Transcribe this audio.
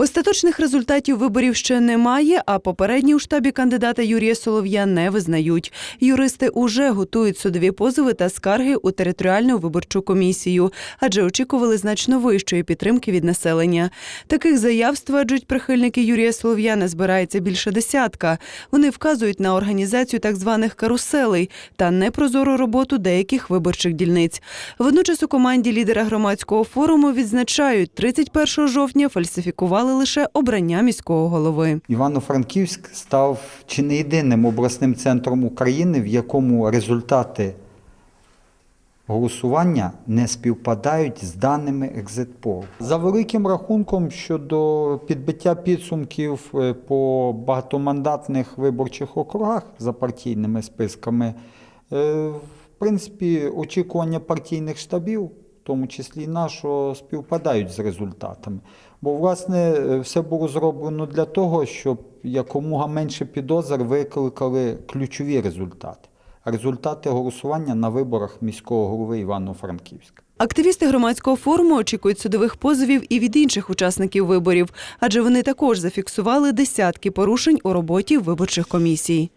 Остаточних результатів виборів ще немає, а попередні у штабі кандидата Юрія Солов'я не визнають. Юристи уже готують судові позови та скарги у територіальну виборчу комісію, адже очікували значно вищої підтримки від населення. Таких заяв стверджують прихильники Юрія Солов'я не збирається більше десятка. Вони вказують на організацію так званих каруселей та непрозору роботу деяких виборчих дільниць. Водночас у команді лідера громадського форуму відзначають, 31 жовтня фальсифікували лише обрання міського голови. Івано-Франківськ став чи не єдиним обласним центром України, в якому результати голосування не співпадають з даними екзитполу. За великим рахунком щодо підбиття підсумків е, по багатомандатних виборчих округах за партійними списками, е, в принципі, очікування партійних штабів, тому числі і нашого, співпадають з результатами. Бо, власне, все було зроблено для того, щоб якомога менше підозр викликали ключові результати. Результати голосування на виборах міського голови Івано-Франківська. Активісти громадського форуму очікують судових позовів і від інших учасників виборів, адже вони також зафіксували десятки порушень у роботі виборчих комісій.